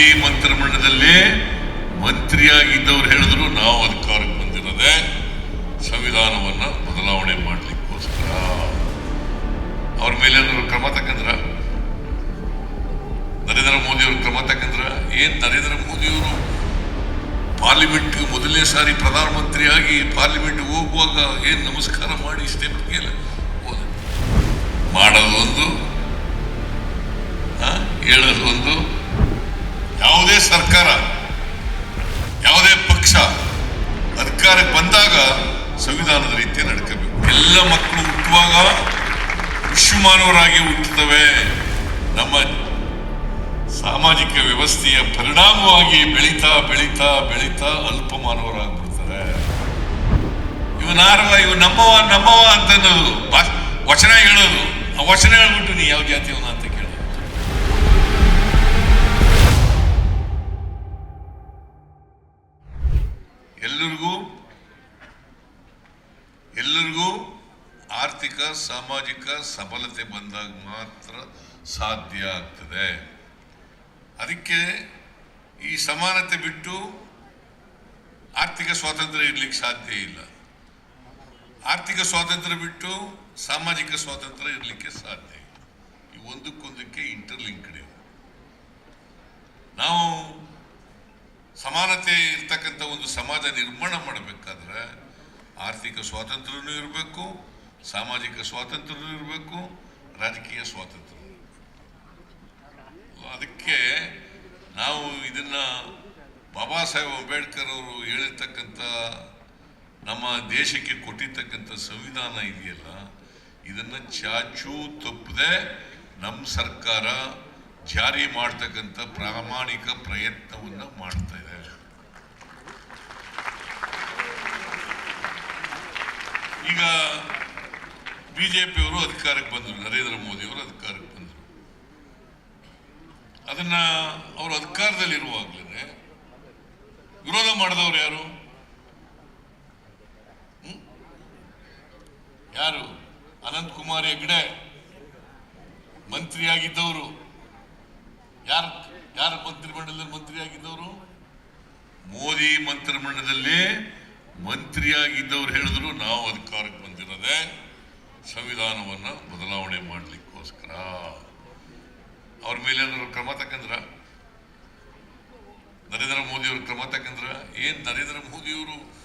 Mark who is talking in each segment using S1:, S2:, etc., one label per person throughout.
S1: ಮೋದಿ ಮಂತ್ರಿಮಂಡಲದಲ್ಲಿ ಮಂತ್ರಿಯಾಗಿದ್ದವ್ರು ಹೇಳಿದ್ರು ನಾವು ಅಧಿಕಾರಕ್ಕೆ ಬಂದಿರೋದೆ ಸಂವಿಧಾನವನ್ನ ಬದಲಾವಣೆ ಮಾಡ್ಲಿಕ್ಕೋಸ್ಕರ. ಅವ್ರ ಮೇಲೆ ಕ್ರಮ ತಕ್ಕಂದ್ರ? ನರೇಂದ್ರ ಮೋದಿ ಅವರು ಕ್ರಮ ತಕ್ಕಂದ್ರ? ಏನ್ ನರೇಂದ್ರ ಮೋದಿಯವರು ಪಾರ್ಲಿಮೆಂಟ್ ಮೊದಲನೇ ಸಾರಿ ಪ್ರಧಾನಮಂತ್ರಿಯಾಗಿ ಪಾರ್ಲಿಮೆಂಟ್ ಹೋಗುವಾಗ ಏನ್ ನಮಸ್ಕಾರ ಮಾಡಿ ಸ್ಟೆಪ್ ಮಾಡೋದೊಂದು ಆ, ಹೇಳೋದು ಒಂದು ಯಾವುದೇ ಸರ್ಕಾರ, ಯಾವುದೇ ಪಕ್ಷ ಅಧಿಕಾರಕ್ಕೆ ಬಂದಾಗ ಸಂವಿಧಾನದ ರೀತಿ ನಡ್ಕೋಬೇಕು. ಎಲ್ಲ ಮಕ್ಕಳು ಹುಟ್ಟುವಾಗ ವಿಶ್ವಮಾನವರಾಗಿ ಹುಟ್ಟುತ್ತವೆ. ನಮ್ಮ ಸಾಮಾಜಿಕ ವ್ಯವಸ್ಥೆಯ ಪರಿಣಾಮವಾಗಿ ಬೆಳೀತಾ ಬೆಳೀತಾ ಬೆಳೀತಾ ಅಲ್ಪಮಾನವರಾಗ್ಬಿಡ್ತಾರೆ ಇವ ನಾರವ ಇವ ನಮ್ಮವ ನಮ್ಮವ ಅಂತ ವಚನ ಹೇಳೋದು. ಆ ವಚನ ಹೇಳ್ಬಿಟ್ಟು ನೀ ಯಾವ ಜಾತಿಯವನ? ಸಾಮಾಜಿಕ ಸಬಲತೆ ಬಂದಾಗ ಮಾತ್ರ ಸಾಧ್ಯ ಆಗ್ತದೆ. ಅದಕ್ಕೆ ಈ ಸಮಾನತೆ ಬಿಟ್ಟು ಆರ್ಥಿಕ ಸ್ವಾತಂತ್ರ್ಯ ಇರ್ಲಿಕ್ಕೆ ಸಾಧ್ಯ ಇಲ್ಲ. ಆರ್ಥಿಕ ಸ್ವಾತಂತ್ರ್ಯ ಬಿಟ್ಟು ಸಾಮಾಜಿಕ ಸ್ವಾತಂತ್ರ್ಯ ಇರಲಿಕ್ಕೆ ಸಾಧ್ಯ ಇಲ್ಲ. ಈ ಒಂದಕ್ಕೊಂದಕ್ಕೆ ಇಂಟರ್ಲಿಂಕ್ಡ್ ಇದೆ. ನಾವು ಸಮಾನತೆ ಇರ್ತಕ್ಕಂಥ ಒಂದು ಸಮಾಜ ನಿರ್ಮಾಣ ಮಾಡಬೇಕಾದ್ರೆ ಆರ್ಥಿಕ ಸ್ವಾತಂತ್ರ್ಯನೂ ಇರಬೇಕು ಸಾಮಾಜಿಕ ಸ್ವಾತಂತ್ರ್ಯ ಇರಬೇಕು, ರಾಜಕೀಯ ಸ್ವಾತಂತ್ರ್ಯ ಅದಕ್ಕೆ ನಾವು ಇದನ್ನ ಬಾಬಾ ಸಾಹೇಬ್ ಅಂಬೇಡ್ಕರ್ ಅವರು ಹೇಳಿರ್ತಕ್ಕಂಥ, ನಮ್ಮ ದೇಶಕ್ಕೆ ಕೊಟ್ಟಿರ್ತಕ್ಕಂಥ ಸಂವಿಧಾನ ಇದೆಯಲ್ಲ, ಇದನ್ನ ಚಾಚೂ ತಪ್ಪದೆ ನಮ್ಮ ಸರ್ಕಾರ ಜಾರಿ ಮಾಡ್ತಕ್ಕಂಥ ಪ್ರಾಮಾಣಿಕ ಪ್ರಯತ್ನವನ್ನ ಮಾಡ್ತಾ ಇದೆ. ಈಗ ಬಿಜೆಪಿಯವರು ಅಧಿಕಾರಕ್ಕೆ ಬಂದರು, ನರೇಂದ್ರ ಮೋದಿಯವರು ಅಧಿಕಾರಕ್ಕೆ ಬಂದರು. ಅದನ್ನ ಅವರು ಅಧಿಕಾರದಲ್ಲಿರುವಾಗಲೇ ವಿರೋಧ ಮಾಡಿದವರು ಯಾರು? ಯಾರು? ಅನಂತ್ ಕುಮಾರ್ ಹೆಗ್ಡೆ, ಮಂತ್ರಿಯಾಗಿದ್ದವರು. ಯಾರು ಯಾರು ಮಂತ್ರಿಮಂಡಲದಲ್ಲಿ ಮಂತ್ರಿಯಾಗಿದ್ದವರು? ಮೋದಿ ಮಂತ್ರಿಮಂಡಲದಲ್ಲಿ ಮಂತ್ರಿಯಾಗಿದ್ದವ್ರು ಹೇಳಿದ್ರು, ನಾವು ಅಧಿಕಾರಕ್ಕೆ ಬಂದಿರೋದೇ ಸಂವಿಧಾನವನ್ನ ಬದಲಾವಣೆ ಮಾಡಲಿಕ್ಕೋಸ್ಕರ. ಅವ್ರ ಮೇಲೆ ಕ್ರಮ ತಕ್ಕಂದ್ರ? ನರೇಂದ್ರ ಮೋದಿ ಅವರು ಕ್ರಮ ತಕ್ಕಂದ್ರ? ಏನ್ ನರೇಂದ್ರ ಮೋದಿಯವರು ಅವರು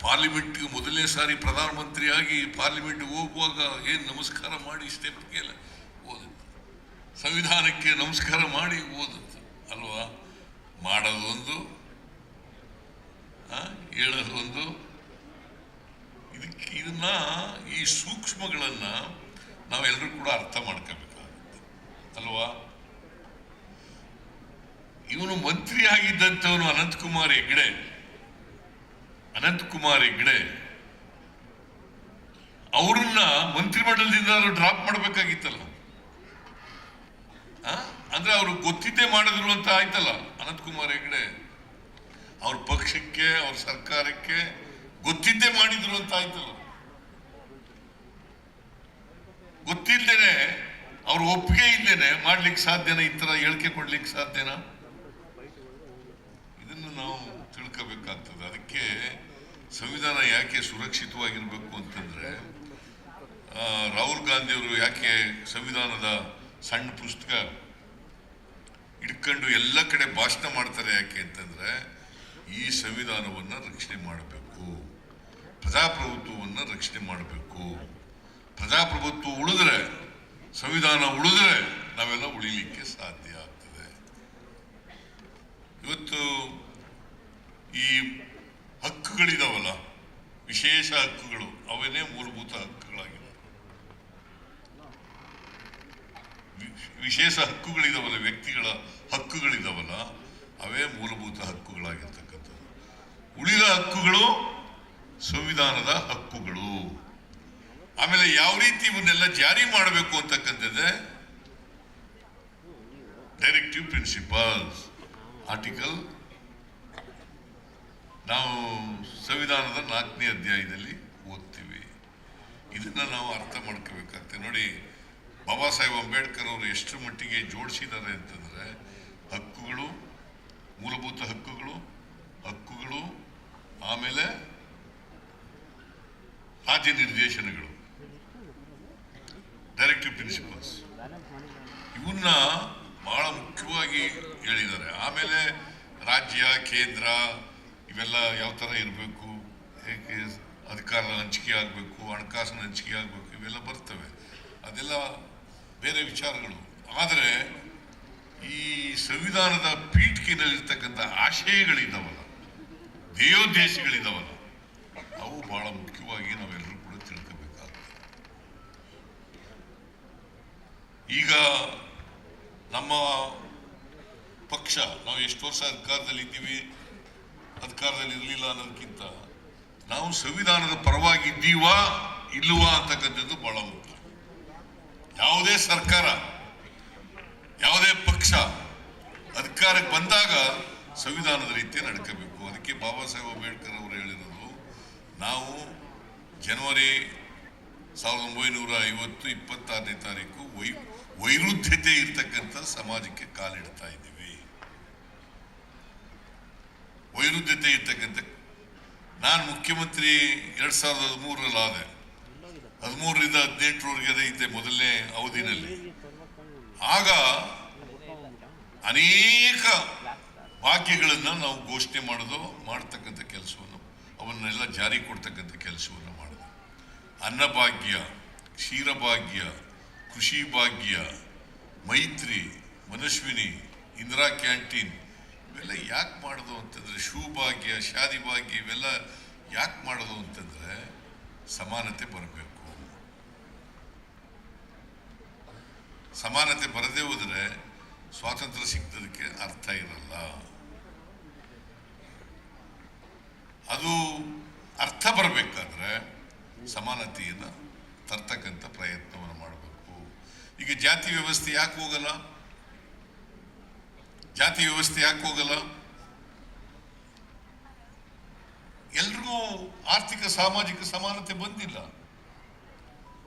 S1: ಪಾರ್ಲಿಮೆಂಟ್ ಮೊದಲನೇ ಸಾರಿ ಪ್ರಧಾನಮಂತ್ರಿಯಾಗಿ ಪಾರ್ಲಿಮೆಂಟ್ ಹೋಗುವಾಗ ಏನು ನಮಸ್ಕಾರ ಮಾಡಿ ಸ್ಟೆಪ್ಗೆ ಓದುತ್ತೆ ಸಂವಿಧಾನಕ್ಕೆ ನಮಸ್ಕಾರ ಮಾಡಿ ಓದುತ್ತೆ ಅಲ್ವಾ? ಮಾಡೋದೊಂದು ಹೇಳೋದೊಂದು ಇದಕ್ಕೆ ಇದನ್ನ ಈ ಸೂಕ್ಷ್ಮಗಳನ್ನ ನಾವೆಲ್ಲರೂ ಕೂಡ ಅರ್ಥ ಮಾಡ್ಕೋಬೇಕಾಗುತ್ತೆ. ಅಲ್ವಾ? ಇವನು ಮಂತ್ರಿ ಆಗಿದ್ದಂಥವನು ಅನಂತಕುಮಾರ್ ಹೆಗ್ಡೆ. ಅನಂತಕುಮಾರ್ ಹೆಗ್ಡೆ. ಅವ್ರನ್ನ ಮಂತ್ರಿಮಂಡಲದಿಂದ ಡ್ರಾಪ್ ಮಾಡಬೇಕಾಗಿತ್ತಲ್ಲ? ಅಂದ್ರೆ ಅವರು ಗೊತ್ತಿದ್ದೇ ಮಾಡಿದ್ರು ಅಂತ ಆಯ್ತಲ್ಲ ಅನಂತಕುಮಾರ್ ಹೆಗ್ಡೆ. ಅವ್ರ ಪಕ್ಷಕ್ಕೆ, ಅವ್ರ ಸರ್ಕಾರಕ್ಕೆ ಗೊತ್ತಿದ್ದೇ ಮಾಡಿದ್ರು ಅಂತ ಆಯ್ತಲ್ಲ. ಗೊತ್ತಿಲ್ದೇನೆ ಅವ್ರ ಒಪ್ಪಿಗೆ ಇಲ್ದೇನೆ ಮಾಡ್ಲಿಕ್ಕೆ ಸಾಧ್ಯನಾ? ಈ ತರ ಹೇಳಿಕೆ ಕೊಡ್ಲಿಕ್ಕೆ ಸಾಧ್ಯನಾ? ಇದನ್ನು ನಾವು ತಿಳ್ಕೋಬೇಕಾಗ್ತದೆ. ಅದಕ್ಕೆ ಸಂವಿಧಾನ ಯಾಕೆ ಸುರಕ್ಷಿತವಾಗಿರ್ಬೇಕು ಅಂತಂದ್ರೆ ರಾಹುಲ್ ಗಾಂಧಿಯವರು ಯಾಕೆ ಸಂವಿಧಾನದ ಸಣ್ಣ ಪುಸ್ತಕ ಇಟ್ಕೊಂಡು ಎಲ್ಲ ಕಡೆ ಭಾಷಣ ಮಾಡ್ತಾರೆ ಯಾಕೆ ಅಂತಂದ್ರೆ, ಈ ಸಂವಿಧಾನವನ್ನ ರಕ್ಷಣೆ ಮಾಡಬೇಕು. ಪ್ರಜಾಪ್ರಭುತ್ವವನ್ನ ರಕ್ಷಣೆ ಮಾಡಬೇಕು. ಪ್ರಜಾಪ್ರಭುತ್ವ ಉಳಿದ್ರೆ, ಸಂವಿಧಾನ ಉಳಿದ್ರೆ ನಾವೆಲ್ಲ ಉಳಿಲಿಕ್ಕೆ ಸಾಧ್ಯ ಆಗ್ತದೆ. ಇವತ್ತು ಈ ಹಕ್ಕುಗಳಿದಾವಲ್ಲ, ವಿಶೇಷ ಹಕ್ಕುಗಳು, ಅವೇನೇ ಮೂಲಭೂತ ಹಕ್ಕುಗಳಾಗಿವೆ ವಿಶೇಷ ಹಕ್ಕುಗಳಿದಾವಲ್ಲ, ವ್ಯಕ್ತಿಗಳ ಹಕ್ಕುಗಳಿದಾವಲ್ಲ, ಅವೇ ಮೂಲಭೂತ ಹಕ್ಕುಗಳಾಗಿರ್ತಕ್ಕಂಥದ್ದು. ಉಳಿದ ಹಕ್ಕುಗಳು ಸಂವಿಧಾನದ ಹಕ್ಕುಗಳು. ಆಮೇಲೆ ಯಾವ ರೀತಿ ಇವನ್ನೆಲ್ಲ ಜಾರಿ ಮಾಡಬೇಕು ಅಂತಕ್ಕಂಥದ್ದೇ? ಡೈರೆಕ್ಟಿವ್ ಪ್ರಿನ್ಸಿಪಲ್ಸ್ ಆರ್ಟಿಕಲ್ ನಾವು ಸಂವಿಧಾನದ ನಾಲ್ಕನೇ ಅಧ್ಯಾಯದಲ್ಲಿ ಓದ್ತೀವಿ. ಇದನ್ನ ನಾವು ಅರ್ಥ ಮಾಡ್ಕೋಬೇಕಾಗ್ತದೆ ನೋಡಿ, ಬಾಬಾ ಸಾಹೇಬ್ ಅಂಬೇಡ್ಕರ್ ಅವರು ಎಷ್ಟು ಮಟ್ಟಿಗೆ ಜೋಡಿಸಿದ್ದಾರೆ ಅಂತಂದರೆ, ಹಕ್ಕುಗಳು, ಮೂಲಭೂತ ಹಕ್ಕುಗಳು ಹಕ್ಕುಗಳು, ಆಮೇಲೆ ರಾಜ್ಯ ನಿರ್ದೇಶನಗಳು. ಡೈರೆಕ್ಟಿವ್ ಪ್ರಿನ್ಸಿಪಲ್ಸ್ ಇವನ್ನ ಬಹಳ ಮುಖ್ಯವಾಗಿ ಹೇಳಿದ್ದಾರೆ. ಆಮೇಲೆ ರಾಜ್ಯ, ಕೇಂದ್ರ, ಇವೆಲ್ಲ ಯಾವ ಥರ ಇರಬೇಕು? ಹೇಗೆ ಅಧಿಕಾರ ಹಂಚಿಕೆ ಆಗಬೇಕು, ಹಣಕಾಸಿನ ಹಂಚಿಕೆ ಆಗಬೇಕು? ಇವೆಲ್ಲ ಬರ್ತವೆ. ಅದೆಲ್ಲ ಬೇರೆ ವಿಚಾರಗಳು. ಆದರೆ ಈ ಸಂವಿಧಾನದ ಪೀಠಿಕೆನಲ್ಲಿರ್ತಕ್ಕಂಥ ಆಶಯಗಳಿದ್ದಾವಲ್ಲ ಧ್ಯೇಯೋದ್ದೇಶಗಳಿದ್ದಾವಲ್ಲ ಅವು ಬಹಳ ಮುಖ್ಯವಾಗಿ ನಾವೆಲ್ಲರೂ ಕೂಡ ತಿಳ್ಕೋಬೇಕಾಗ್ತದೆ. ಈಗ ನಮ್ಮ ಪಕ್ಷ, ನಾವು ಎಷ್ಟು ವರ್ಷ ಅಧಿಕಾರದಲ್ಲಿ ಇದ್ದೀವಿ, ಅಧಿಕಾರದಲ್ಲಿ ಇರಲಿಲ್ಲ ಅನ್ನೋದಕ್ಕಿಂತ ನಾವು ಸಂವಿಧಾನದ ಪರವಾಗಿ ಇದ್ದೀವಾ ಇಲ್ಲವಾ ಅಂತಕ್ಕಂಥದ್ದು ಬಹಳ ಮುಖ್ಯ. ಯಾವುದೇ ಸರ್ಕಾರ, ಯಾವುದೇ ಪಕ್ಷ ಅಧಿಕಾರಕ್ಕೆ ಬಂದಾಗ ಸಂವಿಧಾನದ ರೀತಿ ನಡ್ಕೋಬೇಕು. ಅದಕ್ಕೆ ಬಾಬಾ ಸಾಹೇಬ್ ಅಂಬೇಡ್ಕರ್ ಅವರು ಹೇಳಿರೋದು ನಾವು ಜನವರಿ ಸಾವಿರದ ಒಂಬೈನೂರ ಐವತ್ತು ಇಪ್ಪತ್ತಾರನೇ ತಾರೀಕು ವೈ, ವೈರುಧ್ಯತೆ ಇರತಕ್ಕಂಥ ಸಮಾಜಕ್ಕೆ ಕಾಲಿಡ್ತಾ ಇದ್ದೀವಿ. ವೈರುಧ್ಯತೆ ಇರ್ತಕ್ಕಂಥ, ನಾನು ಮುಖ್ಯಮಂತ್ರಿ ಎರಡ್ ಸಾವಿರದ ಹದಿಮೂರಲ್ಲಿ ಆದೆ ಹದಿಮೂರರಿಂದ ಹದಿನೆಂಟರವರೆಗೆ ಅದೇ ಇದ್ದೆ ಮೊದಲನೇ ಅವಧಿನಲ್ಲಿ. ಆಗ ಅನೇಕ ವಾಕ್ಯಗಳನ್ನು ನಾವು ಘೋಷಣೆ ಮಾಡೋದು, ಮಾಡ್ತಕ್ಕಂಥ ಕೆಲಸವನ್ನು. ಅವನ್ನೆಲ್ಲ ಜಾರಿ ಕೊಡ್ತಕ್ಕಂಥ ಕೆಲಸವನ್ನು ಮಾಡಿದೆ. ಅನ್ನಭಾಗ್ಯ, ಕ್ಷೀರಭಾಗ್ಯ ಕೃಷಿ ಭಾಗ್ಯ ಮೈತ್ರಿ ಮನಸ್ವಿನಿ ಇಂದಿರಾ ಕ್ಯಾಂಟೀನ್ ಇವೆಲ್ಲ ಯಾಕೆ ಮಾಡೋದು ಅಂತಂದರೆ ಶೂ ಭಾಗ್ಯ ಶಾದಿ ಭಾಗ್ಯ ಇವೆಲ್ಲ ಯಾಕೆ ಮಾಡೋದು ಅಂತಂದರೆ ಸಮಾನತೆ ಬರಬೇಕು. ಸಮಾನತೆ ಬರದೇ ಹೋದರೆ ಸ್ವಾತಂತ್ರ್ಯ ಸಿಗ್ತದಕ್ಕೆ ಅರ್ಥ ಇರಲ್ಲ. ಅದು ಅರ್ಥ ಬರಬೇಕಾದ್ರೆ ಸಮಾನತೆಯನ್ನು ತರ್ತಕ್ಕಂಥ ಪ್ರಯತ್ನವನ್ನು ಮಾಡಬೇಕು. ಈಗ ಜಾತಿ ವ್ಯವಸ್ಥೆ ಯಾಕೆ ಹೋಗಲ್ಲ? ಜಾತಿ ವ್ಯವಸ್ಥೆ ಯಾಕೆ ಹೋಗಲ್ಲ? ಎಲ್ರಿಗೂ ಆರ್ಥಿಕ, ಸಾಮಾಜಿಕ ಸಮಾನತೆ ಬಂದಿಲ್ಲ.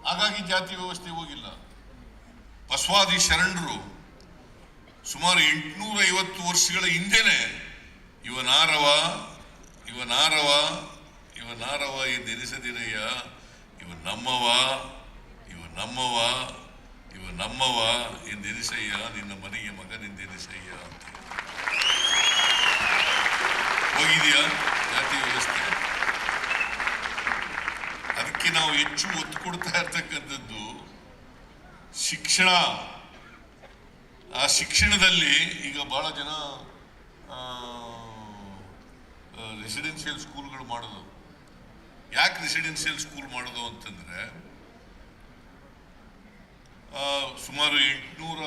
S1: ಹಾಗಾಗಿ ಜಾತಿ ವ್ಯವಸ್ಥೆ ಹೋಗಿಲ್ಲ. ಬಸವಾದಿ ಶರಣರು ಸುಮಾರು ಎಂಟುನೂರ ಐವತ್ತು ವರ್ಷಗಳ ಹಿಂದೆನೆ ಇವನಾರವ ಇವನಾರವ ಇವನಾರವ ಎಂದೆನಿಸದಿರಯ್ಯ ಇವ ನಮ್ಮವ ಇವ ನಮ್ಮವ ಇವ ನಮ್ಮವ ಎಂದೆನಿಸಯ್ಯ ನಿನ್ನ ಮನೆಯ ಮಗನೆಂದೆನಿಸಯ್ಯ ಅಂತ ಹೋಗಿದೆಯಾ? ಜಾತಿ ವ್ಯವಸ್ಥೆ. ಅದಕ್ಕೆ ನಾವು ಹೆಚ್ಚು ಒತ್ತು ಕೊಡ್ತಾ ಇರ್ತಕ್ಕಂಥದ್ದು ಶಿಕ್ಷಣ. ಆ ಶಿಕ್ಷಣದಲ್ಲಿ ಈಗ ಬಹಳ ಜನ ರೆಸಿಡೆನ್ಷಿಯಲ್ ಸ್ಕೂಲ್ಗಳು ಮಾಡೋದು. ಯಾಕೆ ರೆಸಿಡೆನ್ಷಿಯಲ್ ಸ್ಕೂಲ್ ಮಾಡೋದು ಅಂತಂದ್ರೆ ಸುಮಾರು ಎಂಟುನೂರ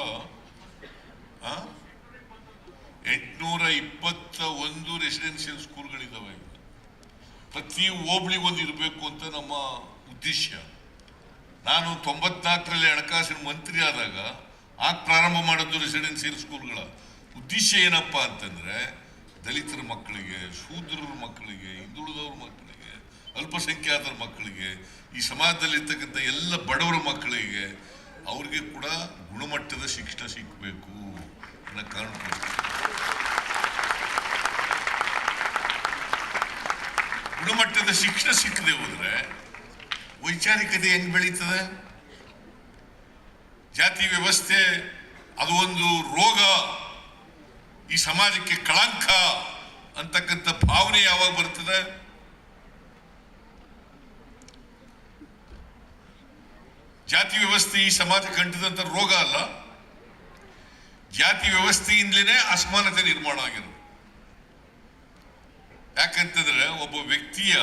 S1: ಎಂಟುನೂರ ಇಪ್ಪತ್ತ ಒಂದು ರೆಸಿಡೆನ್ಷಿಯಲ್ ಸ್ಕೂಲ್ಗಳಿದ್ದಾವೆ ಈಗ ಪ್ರತಿ ಹೋಬಳಿಗೊಂದು ಇರಬೇಕು ಅಂತ ನಮ್ಮ ಉದ್ದೇಶ. ನಾನು ತೊಂಬತ್ನಾಲ್ಕರಲ್ಲಿ ಹಣಕಾಸಿನ ಮಂತ್ರಿ ಆದಾಗ, ಆಗ ಪ್ರಾರಂಭ ಮಾಡೋದು ರೆಸಿಡೆನ್ಸಿಯಲ್ ಸ್ಕೂಲ್ಗಳ ಉದ್ದೇಶ ಏನಪ್ಪ ಅಂತಂದ್ರೆ ದಲಿತರ ಮಕ್ಕಳಿಗೆ, ಶೂದ್ರರ ಮಕ್ಕಳಿಗೆ, ಹಿಂದುಳಿದವ್ರ ಮಕ್ಕಳಿಗೆ, ಅಲ್ಪಸಂಖ್ಯಾತರ ಮಕ್ಕಳಿಗೆ, ಈ ಸಮಾಜದಲ್ಲಿರ್ತಕ್ಕಂಥ ಎಲ್ಲ ಬಡವರ ಮಕ್ಕಳಿಗೆ ಅವ್ರಿಗೆ ಕೂಡ ಗುಣಮಟ್ಟದ ಶಿಕ್ಷಣ ಸಿಕ್ಕಬೇಕು ಅನ್ನೋ ಕಾರಣ ಗುಣಮಟ್ಟದ ಶಿಕ್ಷಣ ಸಿಕ್ಕದೆ ಹೋದ್ರೆ ವೈಚಾರಿಕತೆ ಹೆಂಗ್ ಬೆಳೀತದೆ? ಜಾತಿ ವ್ಯವಸ್ಥೆ ಅದು ಒಂದು ರೋಗ ಈ ಸಮಾಜಕ್ಕೆ ಕಳಂಕ ಅಂತಕ್ಕಂಥ ಭಾವನೆ ಯಾವಾಗ ಬರ್ತದೆ? ಜಾತಿ ವ್ಯವಸ್ಥೆ ಈ ಸಮಾಜ ಕಂಡಿದಂತ ರೋಗ ಅಲ್ಲ. ಜಾತಿ ವ್ಯವಸ್ಥೆಯಿಂದಲೇ ಅಸಮಾನತೆ ನಿರ್ಮಾಣ ಆಗಿರೋದು. ಯಾಕಂತಂದ್ರೆ ಒಬ್ಬ ವ್ಯಕ್ತಿಯ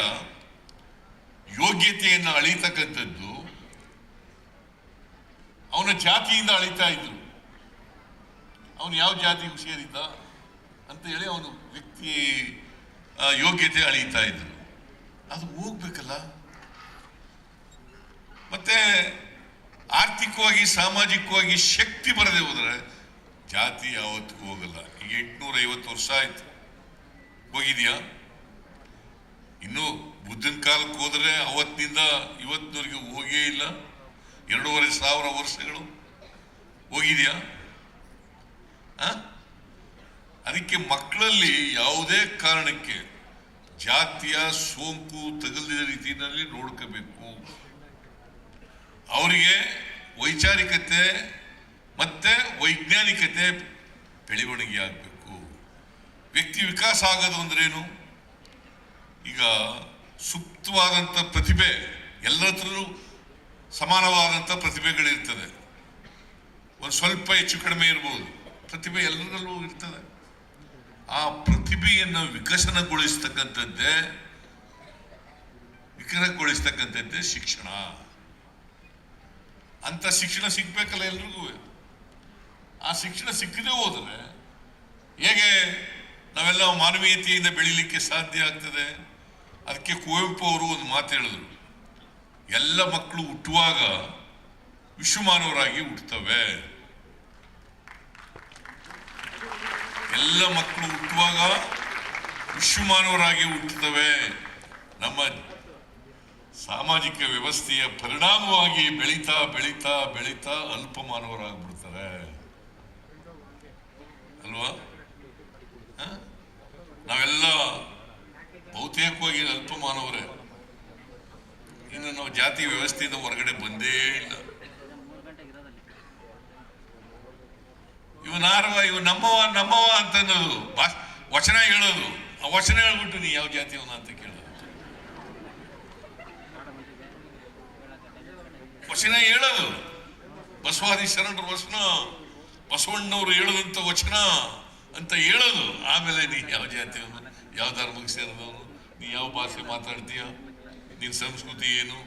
S1: ಯೋಗ್ಯತೆಯನ್ನು ಅಳಿತಕ್ಕಂಥದ್ದು ಅವನ ಜಾತಿಯಿಂದ ಅಳಿತಾ ಇದ್ರು. ಅವನು ಯಾವ ಜಾತಿಗೆ ಸೇರಿದ್ದ ಅಂತ ಹೇಳಿ ಅವನು ವ್ಯಕ್ತಿ ಯೋಗ್ಯತೆ ಅಳೀತಾ ಇದ್ರು ಅದು ಹೋಗ್ಬೇಕಲ್ಲ? ಮತ್ತೆ ಆರ್ಥಿಕವಾಗಿ, ಸಾಮಾಜಿಕವಾಗಿ ಶಕ್ತಿ ಬರದೆ ಹೋದ್ರೆ ಜಾತಿ ಯಾವತ್ತಿಗೂ ಹೋಗಲ್ಲ. ಈಗ ಎಂಟುನೂರ ಐವತ್ತು ವರ್ಷ ಆಯ್ತು. ಹೋಗಿದ್ಯಾ? ಇನ್ನು ಬುದ್ಧನ ಕಾಲಕ್ಕೆ ಹೋದ್ರೆ ಅವತ್ತಿನಿಂದ ಇವತ್ತಿನವರೆಗೆ ಹೋಗೇ ಇಲ್ಲ. ಎರಡೂವರೆ ಸಾವಿರ ವರ್ಷಗಳು. ಹೋಗಿದ್ಯಾ? ಅದಕ್ಕೆ ಮಕ್ಕಳಲ್ಲಿ ಯಾವುದೇ ಕಾರಣಕ್ಕೆ ಜಾತಿಯ ಸೋಂಕು ತಗಲಿದ ರೀತಿಯಲ್ಲಿ ನೋಡ್ಕೋಬೇಕು. ಅವರಿಗೆ ವೈಚಾರಿಕತೆ ಮತ್ತೆ ವೈಜ್ಞಾನಿಕತೆ ಬೆಳವಣಿಗೆ ಆಗಬೇಕು. ವ್ಯಕ್ತಿ ವಿಕಾಸ ಆಗೋದು ಅಂದ್ರೇನು? ಈಗ ಸುಪ್ತವಾದಂಥ ಪ್ರತಿಭೆ ಎಲ್ಲರ ಹತ್ರನೂ ಸಮಾನವಾದಂಥ ಪ್ರತಿಭೆಗಳಿರ್ತದೆ. ಒಂದು ಸ್ವಲ್ಪ ಹೆಚ್ಚು ಕಡಿಮೆ ಇರ್ಬೋದು. ಪ್ರತಿಭೆ ಎಲ್ಲರಲ್ಲೂ ಇರ್ತದೆ. ಆ ಪ್ರತಿಭೆಯನ್ನು ವಿಕಸನಗೊಳಿಸ್ತಕ್ಕಂಥದ್ದೇ ವಿಕಸನಗೊಳಿಸ್ತಕ್ಕಂಥದ್ದೇ ಶಿಕ್ಷಣ. ಅಂತ ಶಿಕ್ಷಣ ಸಿಗ್ಬೇಕಲ್ಲ ಎಲ್ರಿಗೂ. ಆ ಶಿಕ್ಷಣ ಸಿಕ್ಕದೇ ಹೋದರೆ ಹೇಗೆ ನಾವೆಲ್ಲ ಮಾನವೀಯತೆಯಿಂದ ಬೆಳೀಲಿಕ್ಕೆ ಸಾಧ್ಯ ಆಗ್ತದೆ? ಅದಕ್ಕೆ ಕುವೆಂಪು ಅವರು ಒಂದು ಮಾತು ಹೇಳಿದ್ರು. ಎಲ್ಲ ಮಕ್ಕಳು ಹುಟ್ಟುವಾಗ ವಿಶ್ವಮಾನವರಾಗಿ ಹುಟ್ಟುತ್ತವೆ. ಎಲ್ಲ ಮಕ್ಕಳು ಹುಟ್ಟುವಾಗ ವಿಶ್ವಮಾನವರಾಗಿ ಹುಟ್ಟುತ್ತವೆ ನಮ್ಮ ಸಾಮಾಜಿಕ ವ್ಯವಸ್ಥೆಯ ಪರಿಣಾಮವಾಗಿ ಬೆಳೀತಾ ಬೆಳೀತಾ ಬೆಳೀತಾ ಅಲ್ಪಮಾನವರಾಗ್ಬಿಡ್ತಾರೆ ಅಲ್ವಾ? ಹ? ನಾವೆಲ್ಲ ಬಹುತೇಕವಾಗಿ ಅಲ್ಪಮಾನವರೇ ಇನ್ನು ನಾವು ಜಾತಿ ವ್ಯವಸ್ಥೆಯಿಂದ ಹೊರಗಡೆ ಬಂದೇ ಇಲ್ಲ. ಇವನಾರವ ಇವ ನಮ್ಮವ ನಮ್ಮವ ಅಂತ ಅನ್ನೋದು ವಚನ ಹೇಳೋದು. ಆ ವಚನ ಹೇಳ್ಬಿಟ್ಟು ನೀ ಯಾವ ಜಾತಿಯವನ ಅಂತ ಕೇಳೋದು. ವಚನ ಹೇಳೋದು. ಬಸವಾದಿ ಶರಣರ ವಚನ ಬಸವಣ್ಣವರು ಹೇಳದಂತ ವಚನ ಅಂತ ಹೇಳೋದು. ಆಮೇಲೆ ನೀ ಯಾವ ಜಾತಿಯವನು, ಯಾವ ಧರ್ಮಕ್ಕೆ ಸೇರಿದವನು, ನೀ ಯಾವ ಭಾಷೆ ಮಾತಾಡ್ತೀಯ ನಿನ್ ಸಂಸ್ಕೃತಿ ಏನು?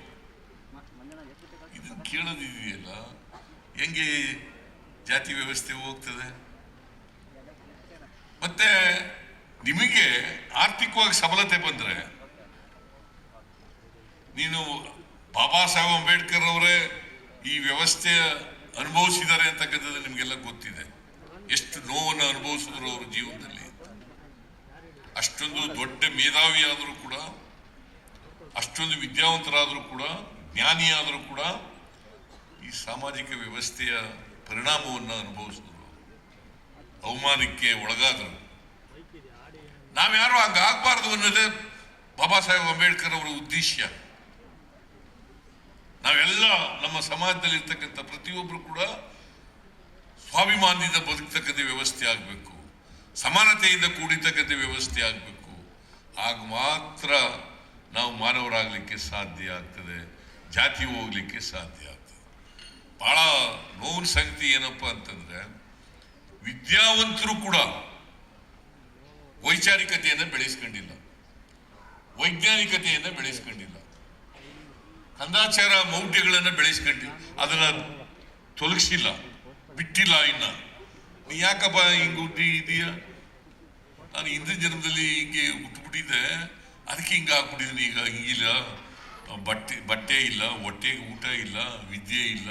S1: ಇದನ್ನ ಕೇಳೋದಿದೆಯಲ್ಲ. ಹೆಂಗೆ ಜಾತಿ ವ್ಯವಸ್ಥೆ ಹೋಗ್ತದೆ. ಮತ್ತೆ ನಿಮಗೆ ಆರ್ಥಿಕವಾಗಿ ಸಬಲತೆ ಬಂದ್ರೆ ನೀನು ಬಾಬಾ ಸಾಹೇಬ್ ಅಂಬೇಡ್ಕರ್ ಅವರೇ ಈ ವ್ಯವಸ್ಥೆ ಅನುಭವಿಸಿದ್ದಾರೆ ಅಂತಕ್ಕಂಥದ್ದು ನಿಮಗೆಲ್ಲ ಗೊತ್ತಿದೆ. ಎಷ್ಟು ನೋವನ್ನು ಅನುಭವಿಸಿದ್ರು ಅವ್ರ ಜೀವನದಲ್ಲಿ. ಅಷ್ಟೊಂದು ದೊಡ್ಡ ಮೇಧಾವಿ ಆದರೂ ಕೂಡ, ಅಷ್ಟೊಂದು ವಿದ್ಯಾವಂತರಾದರೂ ಕೂಡ, ಜ್ಞಾನಿಯಾದರೂ ಕೂಡ ಈ ಸಾಮಾಜಿಕ ವ್ಯವಸ್ಥೆಯ ಪರಿಣಾಮವನ್ನು ಅನುಭವಿಸಿದ್ರು. ಅವಮಾನಕ್ಕೆ ಒಳಗಾದರು. ನಾವ್ಯಾರು ಹಂಗಾಗಬಾರ್ದು ಅನ್ನೋದೇ ಬಾಬಾ ಸಾಹೇಬ್ ಅಂಬೇಡ್ಕರ್ ಅವರ ಉದ್ದೇಶ. ನಾವೆಲ್ಲ ನಮ್ಮ ಸಮಾಜದಲ್ಲಿ ಇರ್ತಕ್ಕಂಥ ಪ್ರತಿಯೊಬ್ಬರು ಕೂಡ ಸ್ವಾಭಿಮಾನದಿಂದ ಬದುಕ್ತಕ್ಕಂಥ ವ್ಯವಸ್ಥೆ ಆಗಬೇಕು. ಸಮಾನತೆಯಿಂದ ಕೂಡಿರ್ತಕ್ಕಂಥ ವ್ಯವಸ್ಥೆ ಆಗಬೇಕು. ಆಗ ಮಾತ್ರ ನಾವು ಮಾನವರಾಗಲಿಕ್ಕೆ ಸಾಧ್ಯ ಆಗ್ತದೆ. ಜಾತಿ ಹೋಗಲಿಕ್ಕೆ ಸಾಧ್ಯ ಆಗ್ತದೆ. ಬಹಳ ನೋವಿನ ಸಂಗತಿ ಏನಪ್ಪ ಅಂತಂದ್ರೆ ವಿದ್ಯಾವಂತರು ಕೂಡ ವೈಚಾರಿಕತೆಯನ್ನು ಬೆಳೆಸ್ಕೊಂಡಿಲ್ಲ. ವೈಜ್ಞಾನಿಕತೆಯನ್ನು ಬೆಳೆಸ್ಕೊಂಡಿಲ್ಲ. ಕಂದಾಚಾರ ಮೌಢ್ಯಗಳನ್ನು ಬೆಳೆಸ್ಕೊಂಡಿ ಅದನ್ನ ತೊಲಗಿಸಿಲ್ಲ. ಬಿಟ್ಟಿಲ್ಲ ಇನ್ನ. ನೀ ಯಾಕಪ್ಪ ಹಿಂಗೆ ಹುಟ್ಟಿ ಇದೀಯ? ನಾನು ಹಿಂದಿನ ಜನ್ಮದಲ್ಲಿ ಹಿಂಗೆ ಹುಟ್ಟುಬಿಟ್ಟಿದ್ದೆ ಅದಕ್ಕೆ ಹಿಂಗೆ ಹಾಕ್ಬಿಟ್ಟಿದ್ದೀನಿ ಈಗ. ಹಿಂಗಿಲ್ಲ. ಬಟ್ಟೆ ಬಟ್ಟೆ ಇಲ್ಲ, ಹೊಟ್ಟೆಗೆ ಊಟ ಇಲ್ಲ, ವಿದ್ಯೆ ಇಲ್ಲ.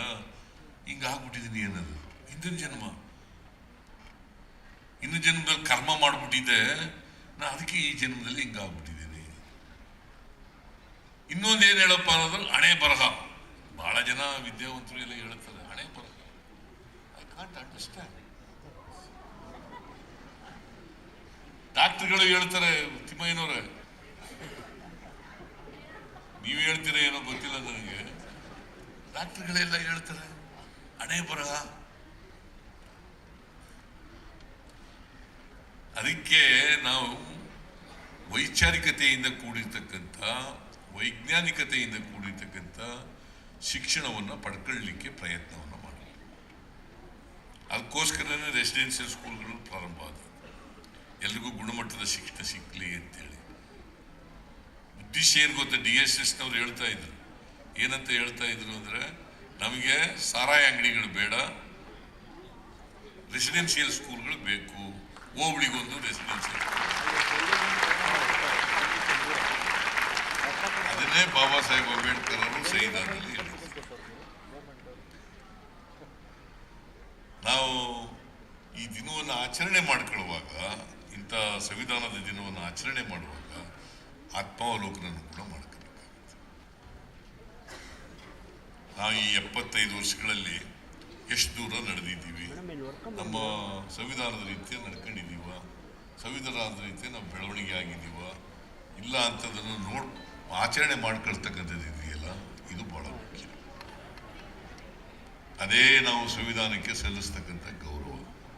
S1: ಹಿಂಗ ಆಗ್ಬಿಟ್ಟಿದ್ದೀನಿ ಅನ್ನೋದು. ಹಿಂದಿನ ಜನ್ಮ. ಇನ್ನು ಜನ್ಮದಲ್ಲಿ ಕರ್ಮ ಮಾಡ್ಬಿಟ್ಟಿದ್ದೆ, ನಾ ಅದಕ್ಕೆ ಈ ಜನ್ಮದಲ್ಲಿ ಹಿಂಗ ಆಗ್ಬಿಟ್ಟಿದ್ದೀನಿ ಇನ್ನೊಂದು ಏನು ಹೇಳಪ್ಪ ಅನ್ನೋದು ಹಣೆ ಬರಹ. ಬಹಳ ಜನ ವಿದ್ಯಾವಂತರು ಎಲ್ಲ ಹೇಳ್ತಾರೆ, ಹಣೆ ಬರಹ. ಐ ಕಾಂಟ್ ಅಂಡರ್ಸ್ಟ್ಯಾಂಡ್ ಡಾಕ್ಟರ್ಗಳು ಹೇಳ್ತಾರೆ, ತಿಮ್ಮಯ್ಯನವ್ರೆ, ನೀವು ಹೇಳ್ತೀರ ಏನೋ ಗೊತ್ತಿಲ್ಲ ನನಗೆ. ಡಾಕ್ಟರ್ಗಳೆಲ್ಲ ಹೇಳ್ತಾರೆ ಹಣೆ ಅದಕ್ಕೆ ನಾವು ವೈಚಾರಿಕತೆಯಿಂದ ಕೂಡಿರ್ತಕ್ಕಂಥ, ವೈಜ್ಞಾನಿಕತೆಯಿಂದ ಕೂಡಿರ್ತಕ್ಕಂಥ ಶಿಕ್ಷಣವನ್ನು ಪಡ್ಕೊಳ್ಳಲಿಕ್ಕೆ ಪ್ರಯತ್ನವನ್ನು ಮಾಡಲಿ. ಅದಕ್ಕೋಸ್ಕರನೇ ರೆಸಿಡೆನ್ಷಿಯಲ್ ಸ್ಕೂಲ್ಗಳು ಪ್ರಾರಂಭ ಆದವು ಎಲ್ರಿಗೂ ಗುಣಮಟ್ಟದ ಶಿಕ್ಷಣ ಸಿಕ್ಕಲಿ ಅಂತೇಳಿ. ಉದ್ದೇಶ ಏನು ಗೊತ್ತಾ ಡಿ ಎಸ್ ಎಸ್ನವ್ರು ಹೇಳ್ತಾ ಇದ್ರು. ಏನಂತ ಹೇಳ್ತಾ ಇದ್ರು ಅಂದ್ರೆ ನಮಗೆ ಸಾರಾಯಿ ಅಂಗಡಿಗಳು ಬೇಡ ರೆಸಿಡೆನ್ಷಿಯಲ್ ಸ್ಕೂಲ್ಗಳು ಬೇಕು, ಹೋಬಳಿಗೊಂದು ರೆಸಿಡೆನ್ಷಿಯಲ್ ಅದನ್ನೇ ಬಾಬಾ ಸಾಹೇಬ್ ಅಂಬೇಡ್ಕರ್ ಅವರು ಸಂವಿಧಾನದಲ್ಲಿ ನಾವು ಈ ದಿನವನ್ನು ಆಚರಣೆ ಮಾಡ್ಕೊಳ್ಳುವಾಗ, ಇಂಥ ಸಂವಿಧಾನದ ದಿನವನ್ನು ಆಚರಣೆ ಮಾಡುವಾಗ ಆತ್ಮಾವಲೋಕನ ಕೂಡ ಮಾಡ್ಕೋಬೇಕಾಗುತ್ತೆ ನಾವು ಈ ಎಪ್ಪತ್ತೈದು ವರ್ಷಗಳಲ್ಲಿ ಎಷ್ಟು ದೂರ ನಡೆದಿದ್ದೀವಿ? ನಮ್ಮ ಸಂವಿಧಾನದ ರೀತಿಯ ನಡ್ಕೊಂಡಿದ್ದೀವ? ಸಂವಿಧಾನದ ರೀತಿಯ ನಾವು ಬೆಳವಣಿಗೆ ಆಗಿದ್ದೀವ? ಇಲ್ಲ ಅಂತದನ್ನು ನೋಡ್, ಆಚರಣೆ ಮಾಡ್ಕೊಳ್ತಕ್ಕಂಥದ್ದು ಇದೆಯಲ್ಲ, ಇದು ಬಹಳ ಮುಖ್ಯ. ಅದೇ ನಾವು ಸಂವಿಧಾನಕ್ಕೆ ಸಲ್ಲಿಸ್ತಕ್ಕಂಥ ಗೌರವ.